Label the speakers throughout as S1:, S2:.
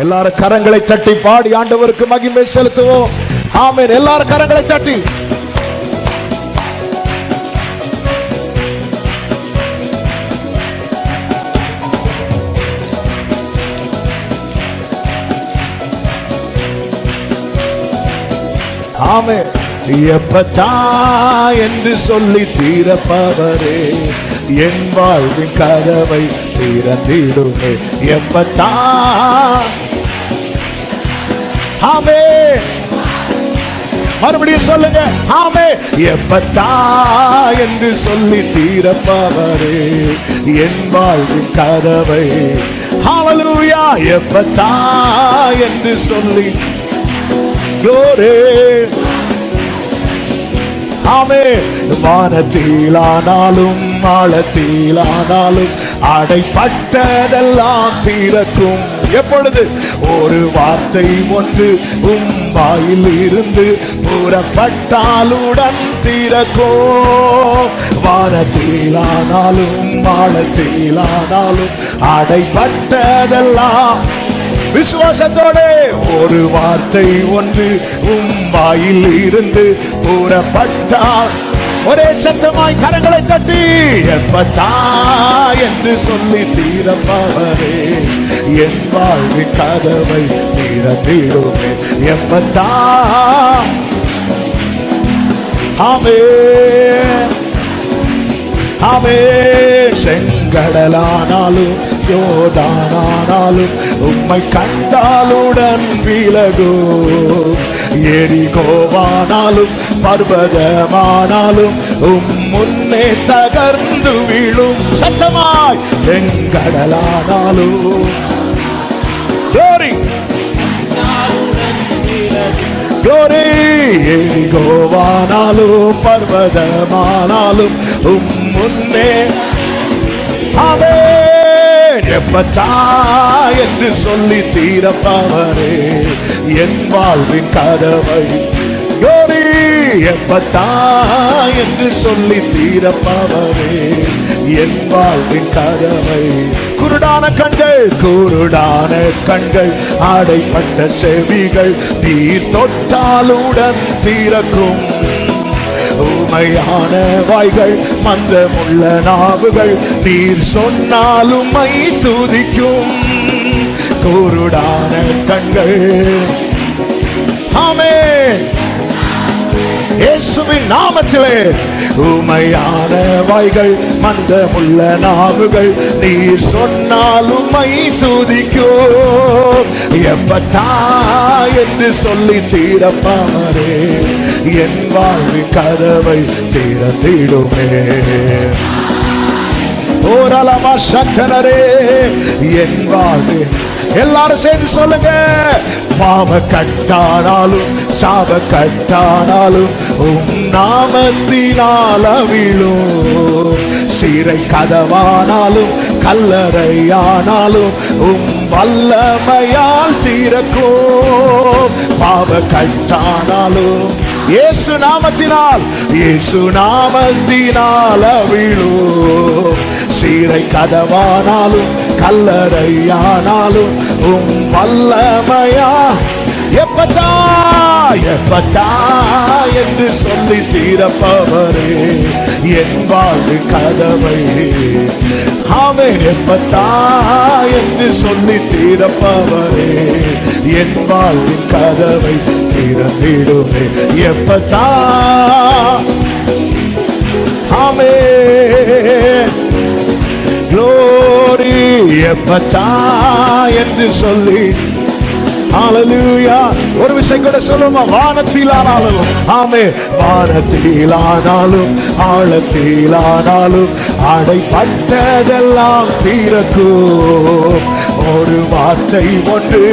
S1: எல்லாரும் கரங்களை தட்டி பாடி ஆண்டவருக்கு மகிமை செலுத்துவோம். ஆமேன். எல்லாரும் கரங்களை தட்டி. ஆமே எப்பத்தா என்று சொல்லி தீரப்பவரே என் வாழ்வின் கதவை திறந்திடுமே. எப்பத்தா ஆமே. மறுபடியும் சொல்லுங்க. ஆமே. எப்பத்தா என்று சொல்லி தீரப்பவரே என் வாழ்வின் கதவை. ஹாலலூயா எப்பத்தா என்று சொல்லி glory. ஆமே. வானத்திலானாலும் ஆழத்திலானாலும் அடைப்பட்டதெல்லாம் தீரக்கும். எப்பொழுது? ஒரு வார்த்தை ஒன்று உம் வாயில் இருந்து புறப்பட்டாலுடன் தீரக்கோ வானத்திலானாலும் ஆழத்திலானாலும் அடைப்பட்டதெல்லாம். விசுவாசத்தோடு ஒரு வார்த்தை ஒன்று உம் வாயில் இருந்து புறப்பட்டால் ஒரே சத்தமாய் கரங்களை தட்டி எப்பத்தா என்று சொல்லி தீரப்பவரே என் வாழ்வின் கதவை தீர தீரத்திடுமே எப்பத்தா ஆமே ஆமே செங்கடலானாலும் யோதானானாலும் உம்மை கண்டாலுடன் விலகும் எரிகோவானாலும் பர்வதமானாலும் உம் முன்னே தகர்ந்து விழும். சத்தமாய் செங்கடலானாலும். Glory! கோரே எரிகோவானாலும் பர்வதமானாலும் உம் முன்னே. ஆமென்! எப்பத்தா என்று சொல்லி தீரப்பவரே என் வாழ்வின் கதவை. கோரி எப்பத்தா என்று சொல்லி தீரப்பவரே என் வாழ்வின் கதவை. குருடான கண்கள் குருடான கண்கள் ஆடைப்பட்ட செவிகள் நீர் தொட்டாலுடன் தீரக்கும். உமையான வாய்கள் மந்தமுள்ள நாவுகள் நீர் சொன்னாலும் மை துதிக்கும். குருடான கண்கள். ஆமே இயேசுவின் நாமத்திலே. உமையான வாய்கள் மந்தமுள்ள நாவுகள் நீர் சொன்னாலும் மை துதிக்கோ எப்பத்தா என்று சொல்லி தீரப்பாரே என் வாழ்வின் கதவை திறந்திடுமே. ஓரளமா சத்தனரே என் வாழ்வு எல்லாரும் சேர்ந்து சொல்லுங்க. பாவ கட்டானாலும் சாப கட்டானாலும் உம் நாமத்தினால் அவிழும். சீரை கதவானாலும் கல்லறையானாலும் உம் வல்லமையால் தீரக்கும். பாவ கட்டானாலும் இயேசு நாமத்தினால் இயேசு நாமத்தினால் அவிழும் சீரை கதவானாலும் கல்லறையானாலும் உம் வல்லமையா? எப்பச்சா எப்பச்சா என்று சொல்லி தீரப்பவரே என் வாழ்வு கதவை. ஆமென் எப்பத்தா என்று சொல்லி தீரப்பவரே. என் வாழ்வின் கதவை திறந்திடுமே. எப்பதா ஆமே க்ளோரி எப்பதா என்று சொல்லி ஹalleluya ஒரு விஷயம் கூட சொல்லுமா? வானத்திலானாலும். ஆமே வானத்திலானாலும் ஆழத்திலானாலும் அடைப்பட்டதெல்லாம் தீரக்கும் ஒரு வார்த்தை ஒன்று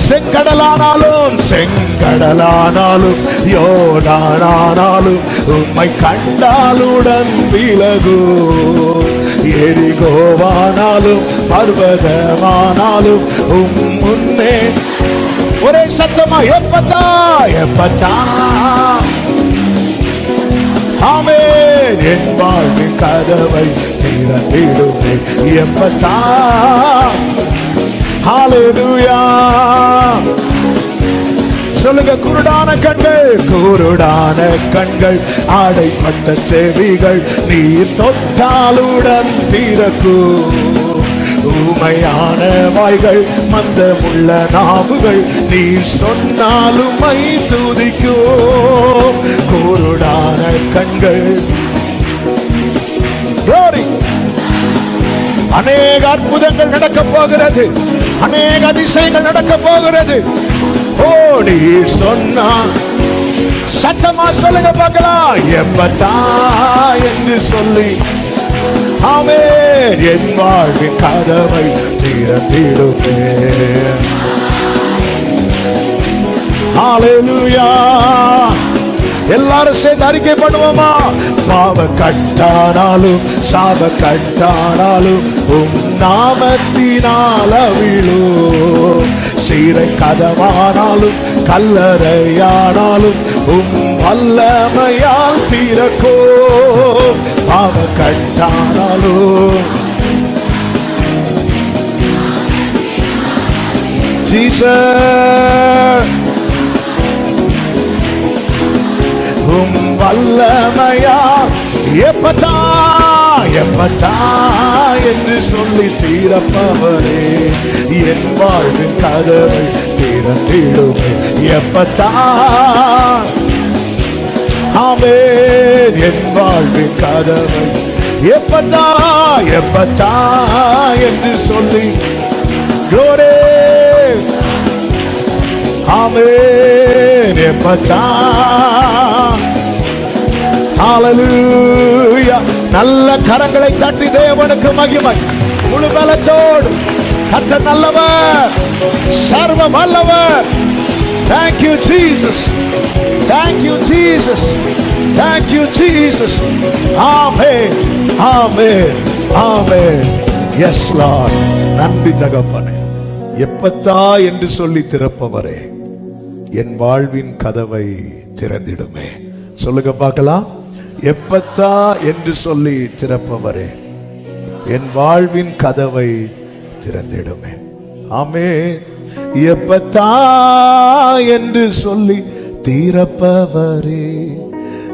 S1: செங்கடலானாலும் செங்கடலானாலும் யோடானானாலும் உம்மை கண்டாலுடன் விலகும் எரிகோவானாலும் பர்வதமானாலும் உம் முன்னே. ஒரே சத்தமா எப்பச்சா எப்பச்சா ஆமே என் வாழ்வின் கதவை திறந்திடுமே எப்பச்சா ஹalleluya சொல்லுங்க குருடான கண்கள். குருடான கண்கள் ஆடைப்பட்ட செவிகள் நீர் தொட்டாலுடன் தீரக்கும் ஊமையான வாய்கள் மந்தமுள்ள நாவுகள் நீர் சொன்னாலும் மை துதிக்கும். குருடான கண்கள். அநேக அற்புதங்கள் நடக்க போகிறது. அநேக அதிசயங்கள் நடக்க போகிறது. ஓடி சொன்னா சத்தமா சொல்லுங்க பார்க்கலாம். எப்பத்தா என்று சொல்லி ஆமே என் வாழ்வின் கதவை திறந்திடுமே. எல்லாரும் சேர்ந்து அறிக்கை பண்ணுவோமா? பாவ கட்டானாலும் சாவ கட்டானாலும் உம் நாமத்தினால் அவிழோ சீரை கதவானாலும் கல்லறையானாலும் உம் வல்லமையால் தீரக்கோ பாவ கட்டானாலும் Jesus. உம் வல்லமையா? எப்பதா எப்பதா என்று சொல்லி தீரப்பவரே என் வாழ்வின் கதவை திறந்திடுமே. எப்பதா. ஆமே என் வாழ்வின் கதவை. எப்பதா எப்பதா என்று சொல்லி glory ஆமென் எப்பத்தா ஹalleluya. நல்ல கரங்களை தட்டி தேவனுக்கு மகிமை. முழு பலச்சோடு கத்த நல்லவர். சர்வ வல்லவர். Thank you jesus. Thank you jesus. Thank you jesus. amen amen amen yes lord. நன்றி தகப்பனே எப்பத்தா என்று சொல்லி திறப்பவரே. என் வாழ்வின் கதவை திறந்திடுமே. சொல்லுங்க பார்க்கலாம். எப்பத்தா என்று சொல்லி திறப்பவரே என் வாழ்வின் கதவை திறந்திடுமே. ஆமே எப்பத்தா என்று சொல்லி தீரப்பவரே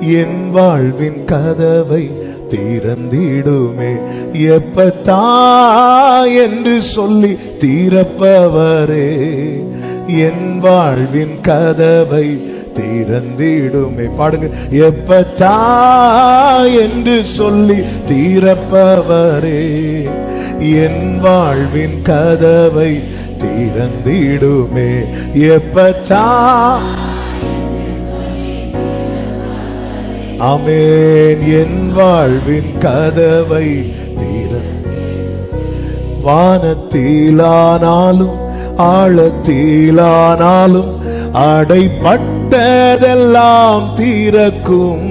S1: என் வாழ்வின் கதவை திறந்திடுமே. எப்பத்தா என்று சொல்லி தீரப்பவரே என் வாழ்வின் கதவை திறந்திடுமே. பாடுங்க. எப்பத்தா என்று சொல்லி தீரப்பவரே என் வாழ்வின் கதவை திறந்திடுமே. எப்பத்தா அமேன் என் வாழ்வின் கதவை தீர வானத்திலானாலும் ஆழத்திலானாலும் அடைப்பட்டதெல்லாம் தீரக்கும்.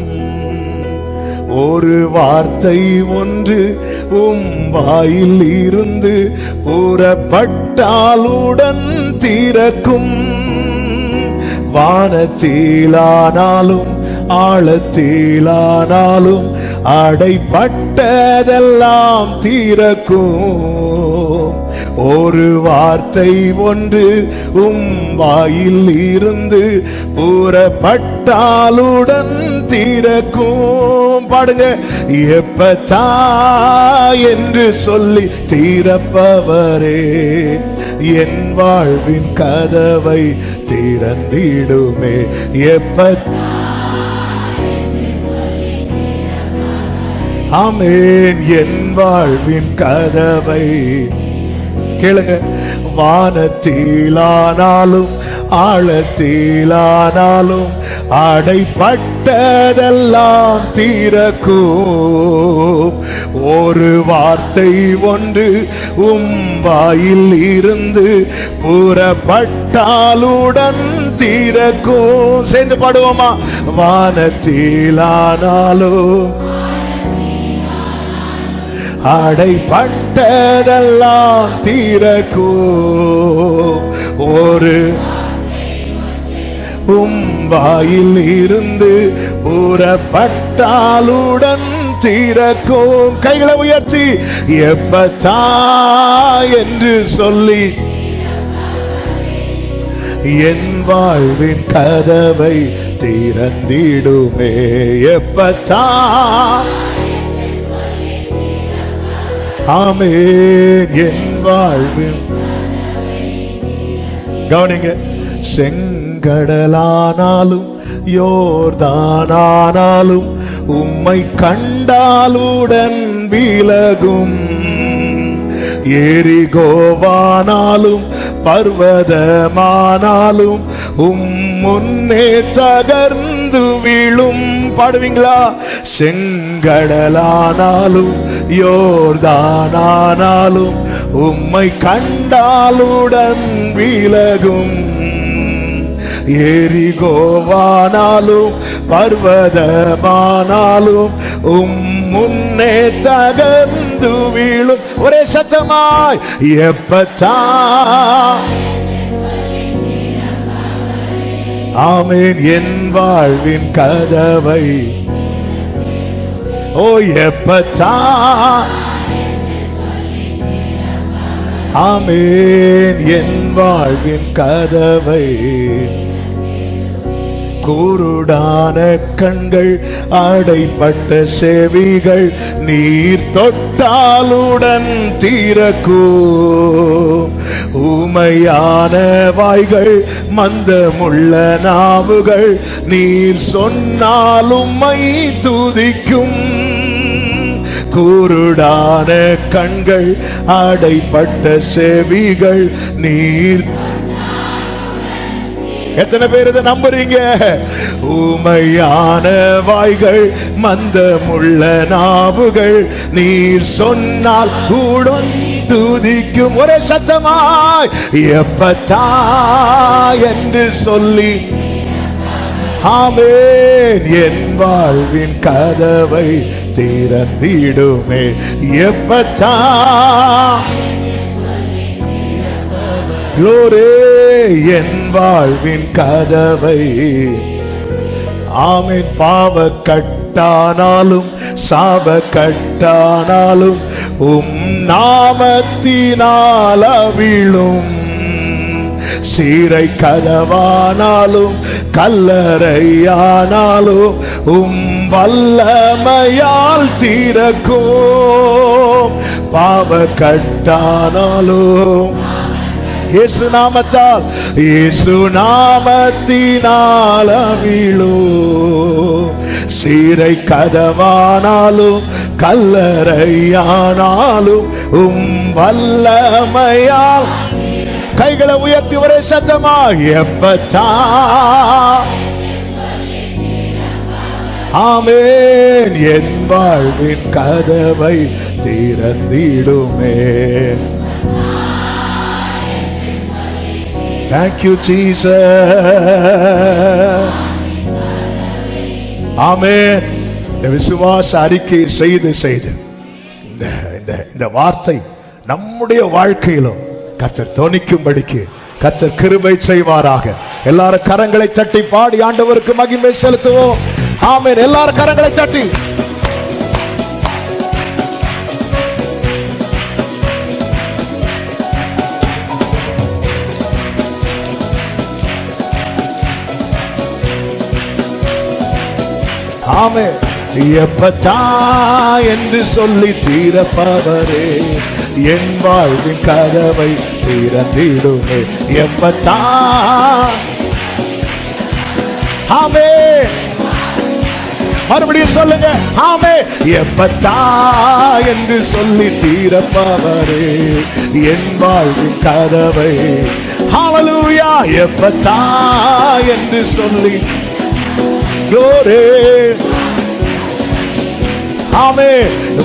S1: ஒரு வார்த்தை ஒன்று உம் வாயில் இருந்து கூறப்பட்டாலுடன் தீரக்கும். வானத்திலானாலும் ஆழத்திலானாலும் அடைப்பட்டதெல்லாம் தீரக்கும். ஒரு வார்த்தை ஒன்று உம் வாயில் இருந்து புறப்பட்டாலுடன் தீரக்கும். பாடுங்க. எப்பத்தா என்று சொல்லி தீரப்பவரே என் வாழ்வின் கதவை திறந்திடுமே. எப்பத்தா ஆமேன். என் வாழ்வின் கதவை கேளுங்க. வானத்திலானாலும் ஆழத்திலானாலும் அடைப்பட்டதெல்லாம் தீரக்கும் ஒரு வார்த்தை ஒன்று உம்பாயில் இருந்து புறப்பட்டாலுடன் தீரக்கும் சேர்ந்து பாடுவோமா? வானத்திலானாலும் அடைப்பட்டதெல்லாம் தீரக்கோ. ஒரு உம்பாயில் இருந்து புறப்பட்டாலுடன் தீரக்கும் கைகளை உயர்த்தி எப்பத்தா என்று சொல்லி என் வாழ்வின் கதவை திறந்திடுமே எப்பத்தா ஆமென். என் வாழ்வின் கவனிங்க செங்கடலானாலும் யோர்தானானாலும் உம்மை கண்டாலுடன் விலகும். எரிகோவானாலும் பர்வதமானாலும் உம் முன்னே தகர்ந்து விழும் பாடுவீங்களா? செங்கடலானாலும் யோர்தானானாலும் உம்மை கண்டாலுடன் விலகும். எரிகோவானாலும் பர்வதமானாலும் உம் முன்னே தகர்ந்து வீழும். ஒரே சத்தமாய் எப்பத்தான் ஆமேன். என் வாழ்வின் கதவை ஓ எப்பச்சா ஆமேன். என் வாழ்வின் கதவை குருடான கண்கள் அடைப்பட்ட செவிகள் நீர் தொட்டாலுடன் தீரக்கூ. ஊமையான வாய்கள் மந்தமுள்ள நாவுகள் நீர் சொன்னாலும் துதிக்கும். குருடான கண்கள் அடைப்பட்ட செவிகள் நீர் எத்தனை பேர் இதை நம்புறீங்க? ஊமையான வாய்கள் மந்தமுள்ள நாவுகள். நீர் சொன்னால் உடன் துதிக்கும் ஒரே சத்தமாய் எப்பத்தா என்று சொல்லி. ஆமேன். என் வாழ்வின் கதவை திறந்திடுமே. எப்பத்தா குளோரே என் வாழ்வின் கதவை. ஆமின் பாவ கட்டானாலும் சாப கட்டானாலும் உம் நாமத்தினால் அவிழும். சீரை கதவானாலும் கல்லறையானாலும் உம் வல்லமையால் தீரக்கும். பாவ கட்டானாலும் இயேசு நாமத்தால் இயேசு நாமத்தினால் அமிழோ சீரை கதவானாலும் கல்லறையானாலும் உம் வல்லமையால். கைகளை உயர்த்தி ஒரே சத்தமா எப்பத்தா? ஆமேன். என் வாழ்வின் கதவை திறந்திடுமே. Thank you, Jesus. ஆமேன் இந்த விசுவாச அறிக்கை செய்து செய்து. இந்த இந்த இந்த வார்த்தை நம்முடைய வாழ்க்கையிலும் கத்தர் தோணிக்கும்படிக்கு கத்தர் கிருபை செய்வாராக. எல்லாரும் கரங்களை தட்டி பாடி ஆண்டவருக்கு மகிமை செலுத்துவோம். ஆமேன். எல்லாரும் கரங்களை தட்டி. ஆமே எப்பத்தா என்று சொல்லி தீரப்பவரே என் வாழ்வின் கதவை திறந்திடுமே. எப்பத்தா ஆமே மறுபடியும் சொல்லுங்க ஆமே எப்பத்தா என்று சொல்லி தீரப்பவரே என் வாழ்வின் கதவை. ஹாலலூயா எப்பத்தா என்று சொல்லி glory. ஆமே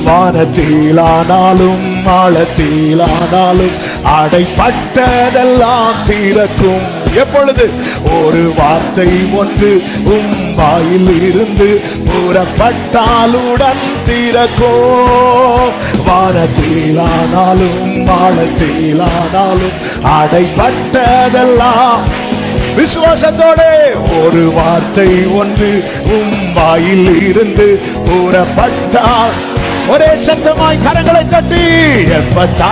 S1: வானத்திலானாலும் ஆழத்திலானாலும் அடைப்பட்டதெல்லாம் தீரக்கும். எப்பொழுது? ஒரு வார்த்தை ஒன்று உம் வாயில் இருந்து புறப்பட்டாலுடன் தீரக்கோ வானத்திலானாலும் ஆழத்திலானாலும் அடைப்பட்டதெல்லாம் விசுவாசத்தோட. ஒரு வார்த்தை ஒன்று உம் வாயில் இருந்து கூறப்பட்டால் ஒரே சத்தமாய் கரங்களை தட்டி எப்பத்தா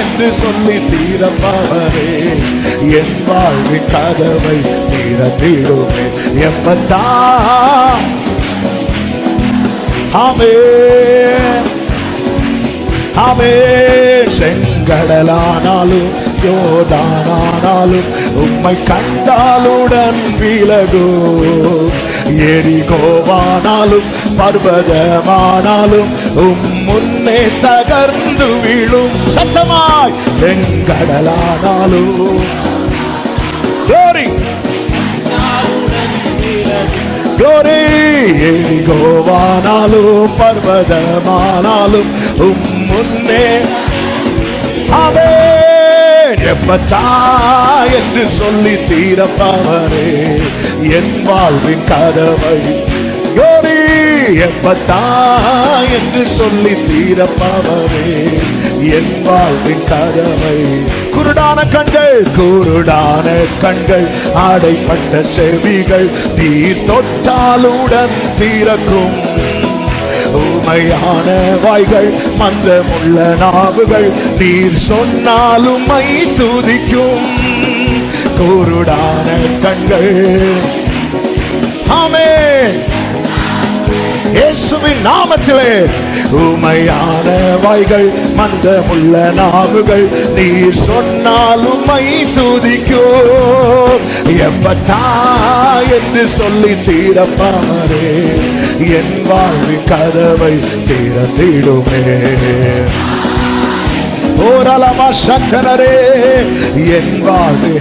S1: என்று சொல்லி தீரப்பவரே என் வாழ்வின் கதவை தீர தீரத்திடுமே எப்பத்தா ஆமே ஆமே செங்கடலானாலும் கண்டாலும் உம்மை கண்டாலுடன் விலகோ. எரிகோவானாலும் பர்வதமானாலும் உம் முன்னே தகர்ந்து விழும். சத்தமாய் செங்கடலானாலும். கோரி கோரி எரிகோவானாலும் பர்வதமானாலும் உம் முன்னே. ஆமென் எப்பத்தா என்று சொல்லி தீரப்பவரே என் வாழ்வின் கதவை யோரி எப்பத்தா என்று சொல்லி தீரப்பவரே என் வாழ்வின் கதவை. குருடான கண்கள் குருடான கண்கள் ஆடைப்பட்ட செவிகள் நீர் தொட்டாலுடன் தீரக்கும். உமையான வாய்கள் மந்தமுள்ள நாவுகள். நீர் சொன்னாலும் மை துதிக்கும். கூருடான கண்கள். ஆமே இயேசுவின் நாமத்திலே உமையான வாய்கள் மந்தமுள்ள நாவுகள். நீர் சொன்னாலும் மை துதிக்கோ எப்பட்டா என்று சொல்லி தீரப்பாரே. என் வாழ்வின் கதவை திறந்திடுமே. போராளமா சத்தனரே என் வாழ்வு.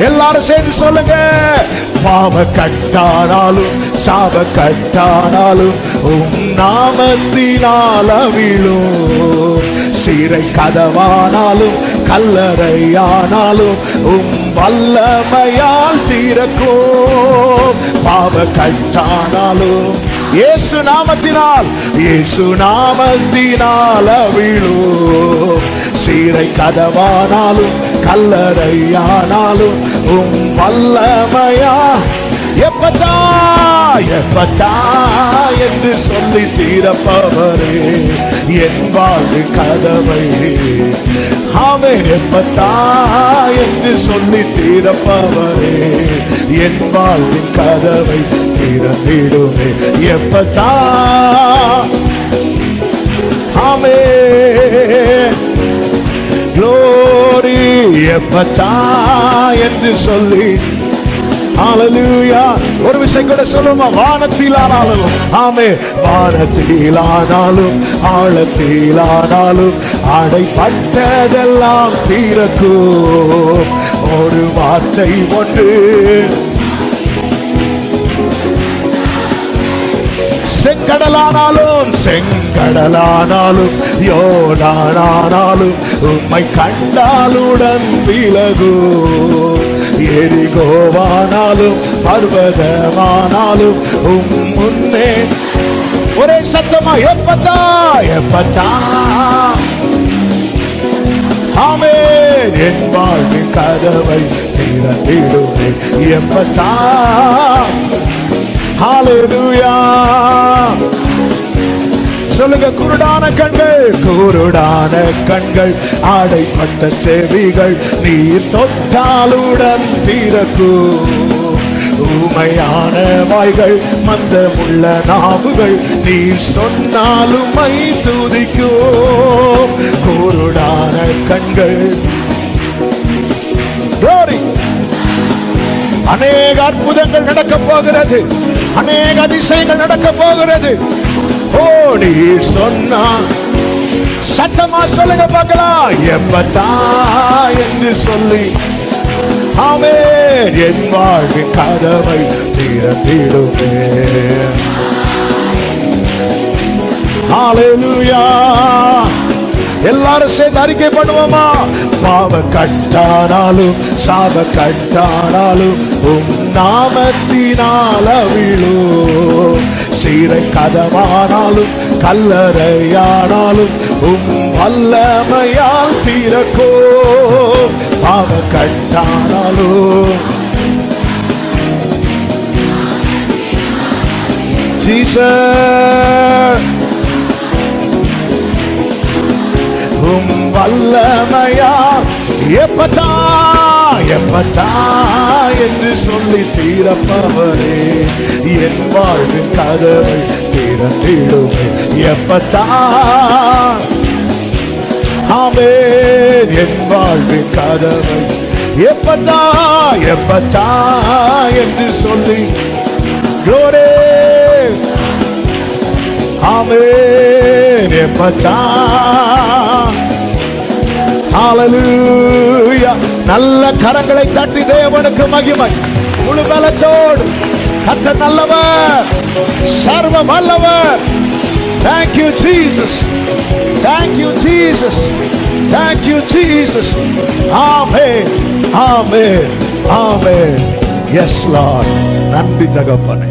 S1: எல்லாரும் சேர்ந்து சொல்லுங்க. பாவ கட்டானாலும் சாப கட்டானாலும் உம் நாமத்தினால விழும் சீரை கதவானாலும் கல்லறையானாலும் உம் வல்லமையால் தீரக்கும். பாவ கட்டானாலும் இயேசு நாமத்தினால் இயேசு நாமத்தினால் அவிழோ. சீரை கதவானாலும் கல்லறையானாலும் உம் வல்லமையா. எப்பச்சா காயப்பட்டா என்று சொல்லி தீரப்பவரே. என் வாழ்வு கதவை. ஆமென் என்று சொல்லி தீரப்பவரே. என் வாழ்வின் கதவை தீரத்திடுமே எப்பத்தா ஆமே க்ளோரி எப்பத்தா என்று சொல்லி ஹalleluya ஒரு விஷயம் கூட சொல்லுமா? வானத்திலானாலும். ஆமே வானத்திலானாலும் ஆழத்திலானாலும் அடைப்பட்டதெல்லாம் தீரக்கும் ஒரு வார்த்தை ஒன்று. செங்கடலானாலும் செங்கடலானாலும் யோனானாலும் உம்மை கண்டாலுடன் விலகும் எரிகோவானாலும் பர்வதமானாலும் உம் முன்னே. ஒரே சத்தமா எப்பச்சா எப்பச்சா ஆமே என் வாழ்வு கதவை திறந்திடுமே எப்பச்சா ஹalleluya சொல்லுங்க குருடான கண்கள். குருடான கண்கள் ஆடைப்பட்ட செவிகள் நீர் தொட்டாலுடன் தீரக்கும் ஊமையான வாய்கள் மந்தமுள்ள நாவுகள் நீர் சொன்னாலும் மை துதிக்கும் குருடான கண்கள். அநேக அற்புதங்கள் நடக்க போகிறது. அநேக அதிசயங்கள் நடக்க போகிறது. ஓ நீ சொன்னா. சத்தமா சொல்லுங்க பார்க்கலாம் எப்பத்தா என்று சொல்லி. ஆமே என் வாழ்வின் கதவை திறந்திடுமே. ஹalleluya. எல்லாரும் சேர்ந்து அறிக்கை பண்ணுவோமா? பாவ கட்டானாலும் சாப கட்டானாலும் உம் நாமத்தினால விழும் சிறை கதவானாலும் கல்லறையானாலும் உம் வல்லமையால் திறக்கோ பாவ கட்டானாலும். ஜீசர் உம் வல்லமையால் எப்பதா எப்பதா என்று சொல்லி தீரப்பவரே என் வாழ்வின் கதவை திறந்திடுமே. எப்பதா ஆமே என் வாழ்வின் கதவை. எப்பதா எப்பதா என்று சொல்லி glory. ஆமே எப்பதா ஹalleluya நல்ல கரங்களை தட்டி தேவனுக்கு மகிமை முழு பலத்தோடு கர்த்தர் நல்லவர் சர்வ வல்லவர் Thank you Jesus Thank you Jesus Thank you Jesus Amen Amen Amen Yes Lord நன்றி தகப்பனே